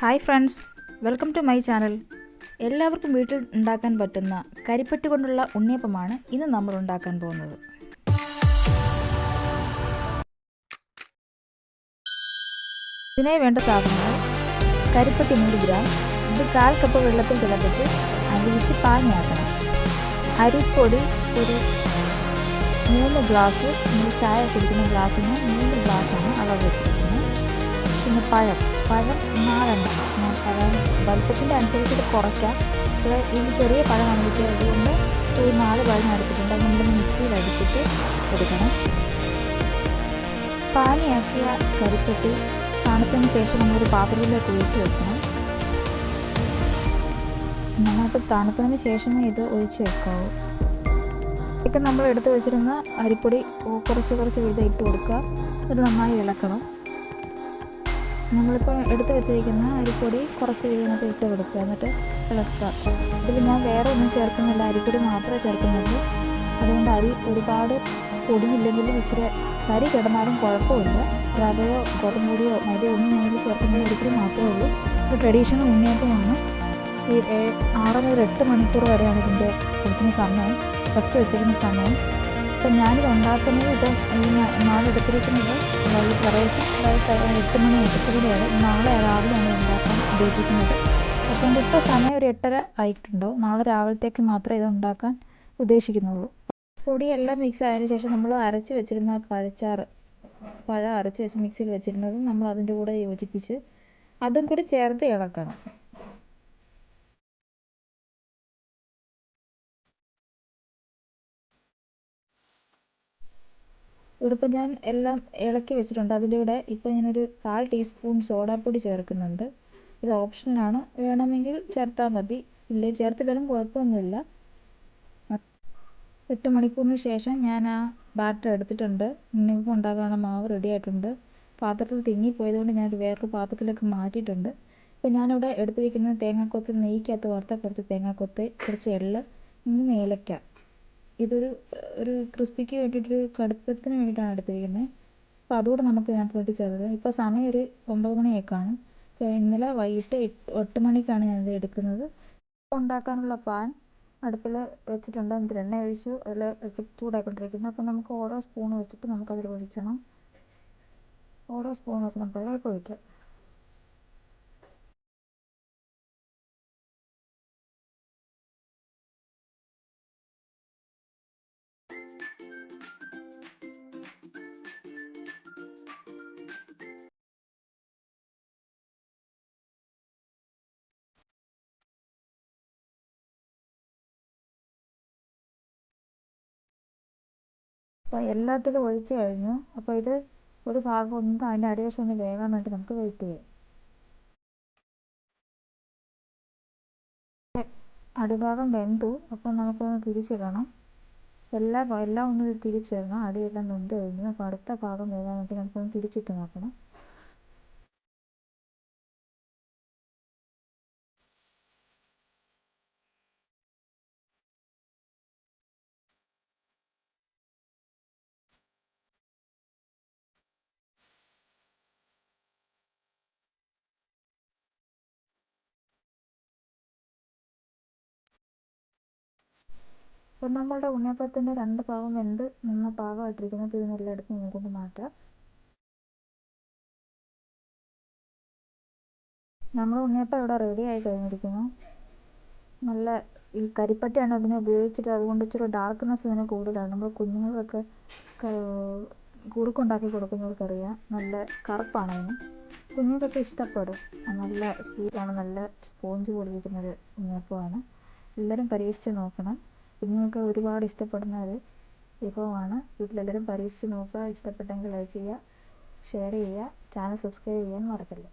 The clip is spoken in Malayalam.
Hi friends welcome to my channel. എല്ലാവർക്കും വീട്ടിൽ ഉണ്ടാക്കാൻ പറ്റുന്ന കരിപ്പെട്ടി കൊണ്ടുള്ള ഉണ്ണിയപ്പമാണ് ഇന്ന് നമ്മൾ ഉണ്ടാക്കാൻ പോകുന്നത്. ഇതിനായി വേണ്ട സാധനങ്ങൾ കരിപ്പെട്ടി നൂറ് ഗ്രാം ഇത് കാൽ കപ്പ് വെള്ളത്തിൽ തിളപ്പിച്ച് അലിയിച്ച് പാഞ്ഞാക്കണം അരിപ്പൊടി ഒരു മൂന്ന് ഗ്ലാസ് ചായ കുടിക്കുന്ന ഗ്ലാസ്സിന് മൂന്ന് ഗ്ലാസ്സാണ് അളവ് വെച്ചിരിക്കുന്നത്. പിന്നെ പഴം. പഴം നാലെണ്ണം പഴം വലുപ്പത്തിന്റെ അനുസരിച്ചിട്ട് കുറയ്ക്കാം. ഇവിടെ ഇത് ചെറിയ പഴമാണ് കിട്ടിയത് അതുകൊണ്ട് ഒരു നാല് പഴം എടുത്തിട്ടുണ്ട്. അത് നമ്മൾ മിക്സിയിൽ അടിച്ചിട്ട് എടുക്കണം. പാനിയാക്കിയ കരിപ്പെട്ടി തണുത്തതിന് ശേഷം നമ്മളൊരു പാത്രത്തിലേക്ക് ഒഴിച്ച് വെക്കണം. നന്നായിട്ട് തണുത്തതിന് ശേഷമേ ഇത് ഒഴിച്ച് വെക്കാവൂ. ഇതൊക്കെ നമ്മൾ എടുത്ത് വെച്ചിരുന്ന അരിപ്പൊടി കുറച്ച് കുറച്ച് വീതം ഇട്ട് കൊടുക്കുക. ഇത് നന്നായി ഇളക്കണം. നമ്മളിപ്പോൾ എടുത്ത് വെച്ചിരിക്കുന്ന അരിപ്പൊടി കുറച്ച് വീതമൊക്കെ ഇട്ട് കൊടുക്കുക. എന്നിട്ട് ഇളക്കുക. ഇതിൽ ഞാൻ വേറെ ഒന്നും ചേർക്കുന്നില്ല. അരിപ്പൊടി മാത്രമേ ചേർക്കുന്നുള്ളൂ. അതുകൊണ്ട് അരി ഒരുപാട് പൊടിയില്ലെങ്കിലും ഇച്ചിരി കരി കിടന്നാലും കുഴപ്പമില്ല. റവയോ ഗോതമ്പൊടിയോ മൈദയോ ഒന്നും ഞങ്ങൾ ചേർക്കുന്ന അരിപ്പൊടി മാത്രമേ ഉള്ളൂ. ഇപ്പോൾ ട്രഡീഷണൽ ഉണ്ണിയപ്പമാണ്. ഈ ആറ് മുതൽ എട്ട് മണിക്കൂർ വരെയാണ് ഇതിന്റെ കൊടുക്കുന്ന സമയം. ഫസ്റ്റ് വെച്ചിരിക്കുന്ന സമയം. ഇപ്പം ഞാനിത് ഉണ്ടാക്കുന്നത് ഇത് നാളെടുത്തിരിക്കുന്നത് പ്രവേശം അതായത് എട്ട് മണി എടുത്തുകൂടിയാണ് നാളെ രാവിലെയാണ് ഉണ്ടാക്കാൻ ഉദ്ദേശിക്കുന്നത്. അതുകൊണ്ട് ഇപ്പോൾ സമയം ഒരു എട്ടര ആയിട്ടുണ്ടോ? നാളെ രാവിലത്തേക്ക് മാത്രമേ ഇത് ഉണ്ടാക്കാൻ ഉദ്ദേശിക്കുന്നുള്ളൂ. പൊടിയെല്ലാം മിക്സ് ആയതിനു ശേഷം നമ്മൾ അരച്ച് വെച്ചിരുന്ന പഴച്ചാറ് പഴം അരച്ച് വെച്ച് മിക്സിയിൽ വെച്ചിരുന്നത് നമ്മൾ അതിന്റെ കൂടെ യോജിപ്പിച്ച് അതും കൂടി ചേർത്ത് ഇളക്കണം. ഇവിടിപ്പോൾ ഞാൻ എല്ലാം ഇളക്കി വെച്ചിട്ടുണ്ട്. അതിന്റെ കൂടെ ഇപ്പോൾ ഞാനൊരു കാൽ ടീസ്പൂൺ സോഡാപ്പൊടി ചേർക്കുന്നുണ്ട്. ഇത് ഓപ്ഷനാണ് വേണമെങ്കിൽ ചേർത്താൽ മതി. ഇല്ലെങ്കിൽ ചേർത്തില്ലെങ്കിലും കുഴപ്പമൊന്നുമില്ല. എട്ട് മണിക്കൂറിന് ശേഷം ഞാൻ ആ ബാറ്റർ എടുത്തിട്ടുണ്ട്. ഉണ്ണിയപ്പം ഉണ്ടാക്കാനുള്ള മാവ് റെഡി ആയിട്ടുണ്ട്. പാത്രത്തിൽ തിങ്ങിപ്പോയതുകൊണ്ട് ഞാനൊരു വേറൊരു പാത്രത്തിലേക്ക് മാറ്റിയിട്ടുണ്ട്. ഇപ്പോൾ ഞാനിവിടെ എടുത്ത് വയ്ക്കുന്നത് തേങ്ങാക്കൊത്ത് നെയ്ക്കകത്ത് വറുത്ത കുറച്ച് തേങ്ങാക്കൊത്ത് കുറച്ച് എള്ള് മൂന്ന് ഏലക്ക. ഇതൊരു ഒരു ക്രിസ്പിക്ക് വേണ്ടിയിട്ടൊരു കടുപ്പത്തിന് വേണ്ടിയിട്ടാണ് എടുത്തിരിക്കുന്നത്. അപ്പോൾ അതുകൂടെ നമുക്ക് ഇതിനകത്ത് വേണ്ടി ചേർത്തത് ഇപ്പോൾ സമയം ഒരു ഒമ്പത് മണിയൊക്കെ ആണ് ഇന്നലെ വൈകിട്ട് എട്ട് മണിക്കാണ് ഞാനിത് എടുക്കുന്നത്. ഉണ്ടാക്കാനുള്ള പാൻ അടുപ്പിൽ വെച്ചിട്ടുണ്ട്. എന്നിട്ട് എണ്ണ ഒഴിച്ചു അതിൽ ചൂടായിക്കൊണ്ടിരിക്കുന്നു. അപ്പോൾ നമുക്ക് ഓരോ സ്പൂൺ വെച്ചിട്ട് നമുക്കതിൽ ഒഴിക്കണം. ഓരോ സ്പൂൺ വെച്ച് നമുക്കതിൽ ഒഴിക്കാം. അപ്പോൾ എല്ലാത്തിലും ഒഴിച്ച് കഴിഞ്ഞു അപ്പോൾ ഇത് ഒരു ഭാഗം ഒന്ന് അതിന്റെ അടിവശം ഒന്ന് വേകാൻ വേണ്ടി നമുക്ക് വെയിറ്റ് ചെയ്യാം. അടിഭാഗം വെന്തു. അപ്പോൾ നമുക്കൊന്ന് തിരിച്ചിടണം. എല്ലാ എല്ലാം ഒന്ന് തിരിച്ചിടണം. അടിയെല്ലാം വെന്ത് കഴിഞ്ഞു. അപ്പോൾ അടുത്ത ഭാഗം വേകാൻ വേണ്ടി നമുക്കൊന്ന് തിരിച്ചിട്ട് നോക്കണം. അപ്പം നമ്മളുടെ ഉണ്ണിയപ്പത്തിന്റെ രണ്ട് ഭാഗം വെന്ത് നിന്ന പാകമായിട്ടിരിക്കുന്നത് ഇതിനെല്ലാം എടുത്ത് നമുക്കൊന്ന് മാറ്റാം. നമ്മൾ ഉണ്ണിയപ്പം ഇവിടെ റെഡി ആയി കഴിഞ്ഞിരിക്കുന്നു. നല്ല ഈ കരിപ്പട്ടിയാണ് അതിനെ ഉപയോഗിച്ചിട്ട് അതുകൊണ്ട് ഇച്ചിരി ഡാർക്ക്നെസ് ഇതിന് കൂടുതലാണ്. നമ്മൾ കുഞ്ഞുങ്ങൾക്കൊക്കെ കുറുക്കുണ്ടാക്കി കൊടുക്കുന്നവർക്കറിയാം. നല്ല കറുപ്പാണ് അതിന്. കുഞ്ഞുങ്ങൾക്കൊക്കെ ഇഷ്ടപ്പെടും. നല്ല സ്വീറ്റാണ് നല്ല സ്പോഞ്ച് പോലിരിക്കുന്നൊരു ഉണ്ണിയപ്പമാണ്. എല്ലാവരും പരീക്ഷിച്ച് നോക്കണം. കുഞ്ഞുങ്ങൾക്ക് ഒരുപാട് ഇഷ്ടപ്പെടുന്ന ഒരു വിഭവമാണ്. വീട്ടിലെല്ലാവരും പരീക്ഷിച്ച് നോക്കുക. ഇഷ്ടപ്പെട്ടെങ്കിൽ ലൈക്ക് ചെയ്യുക ഷെയർ ചെയ്യുക ചാനൽ സബ്സ്ക്രൈബ് ചെയ്യാൻ മറക്കല്ലേ?